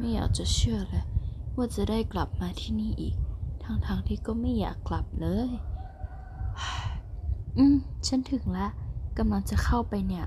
ไม่อยากจะเชื่อเลย ว่าจะได้กลับมาที่นี่อีกทางๆที่ก็ไม่อยากกลับเลย อืม ฉันถึงแล้วกำลังจะเข้าไปเนี่ย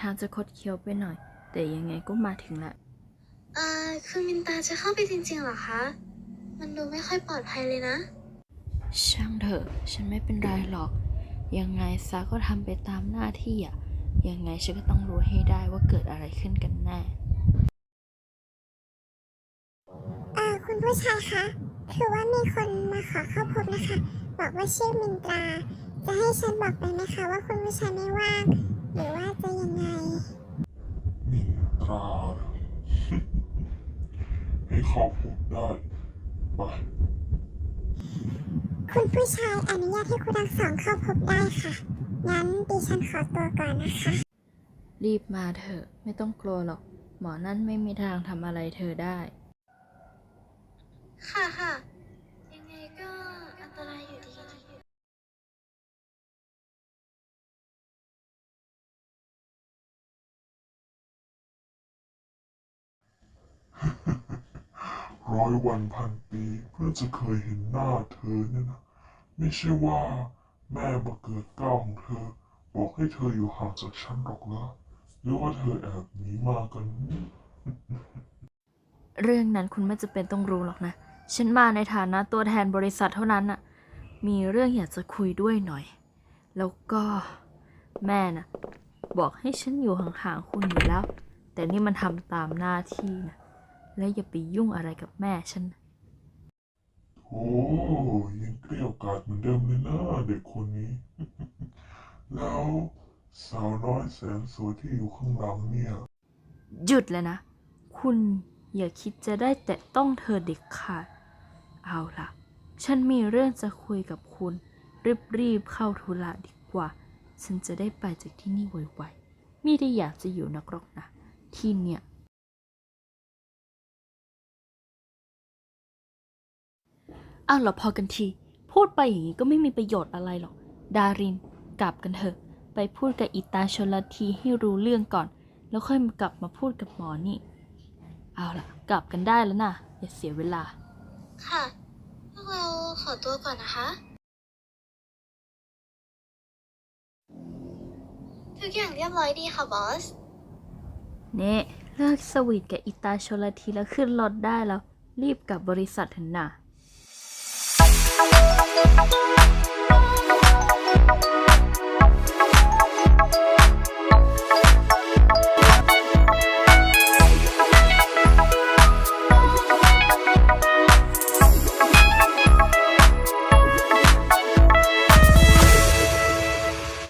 ทางจะคดเคี้ยวไปหน่อย แต่ยังไงก็มาถึงละเอ่อคือมินตาจะเข้าไปจริงๆเหรอคะ มันดูไม่ค่อยปลอดภัยเลยนะ ช่างเถอะ ฉันไม่เป็นไรหรอก ยังไงซะก็ทำไปตามหน้าที่อะยังไงฉันก็ต้องรู้ให้ได้ว่าเกิดอะไรขึ้นกันแน่เอ่อคุณผู้ชายคะ คือว่ามีคนมาขอเข้าพบนะคะ บอกว่าชื่อมินตรา จะให้ฉันบอกไปไหมคะว่าคุณผู้ชายไม่ว่าง หรือว่าจะยังไง มินตรา ให้ เข้าพบได้ไปคุณผู้ชายอนุญาตให้คุณทั้งสองเข้าพบได้ค่ะ งั้นดิฉันขอตัวก่อนนะคะ รีบมาเถอะ ไม่ต้องกลัวหรอก หมอนั่นไม่มีทางทำอะไรเธอได้ ค่ะค่ะ ยังไงก็อันตรายอยู่ดี ร้อยวันพันปี เพื่อจะเคยเห็นหน้าเธอเนี่ยนะไม่ใช่ว่าแม่มาเกิดเก้าของเธอ บอกให้เธออยู่ห่างจากฉันหรอกนะหรือว่าเธอแอบหนีมากัน เรื่องนั้นคุณไม่จะเป็นต้องรู้หรอกนะ ฉันมาในฐานะตัวแทนบริษัทเท่านั้นน่ะ มีเรื่องอยากจะคุยด้วยหน่อย แล้วก็แม่น่ะ บอกให้ฉันอยู่ห่างๆคุณอยู่แล้ว แต่นี่มันทำตามหน้าที่นะ และอย่าไปยุ่งอะไรกับแม่ฉันนะโอ้ยังเกลี้ยวกล่อดเหมือนเดิมเลยนะเด็กคนนี้ แล้วสาวน้อยแสนสวยที่อยู่ข้างหลังเนี่ย หยุดเลยนะ คุณอย่าคิดจะได้แตะต้องเธอเด็กขาด เอาล่ะ ฉันมีเรื่องจะคุยกับคุณ รีบๆเข้าธุระดีกว่า ฉันจะได้ไปจากที่นี่ไวๆไม่ได้อยากจะอยู่นักหรอกนะ ที่เนี่ย อ้าวเหรอพอกันที พูดไปอย่างนี้ก็ไม่มีประโยชน์อะไรหรอก ดาริน กลับกันเถอะ ไปพูดกับอิตาชนลทีให้รู้เรื่องก่อน แล้วค่อยมากลับมาพูดกับหมอนี่ เอาล่ะ กลับกันได้แล้วนะอย่าเสียเวลา ค่ะ พวกเราขอตัวก่อนนะคะ ทุกอย่างเรียบร้อยดีค่ะบอส เน่เลิกสวีทกับอิตาชนลทีแล้วขึ้นรถได้แล้ว รีบกลับบริษัทเถอะนะ Thank you.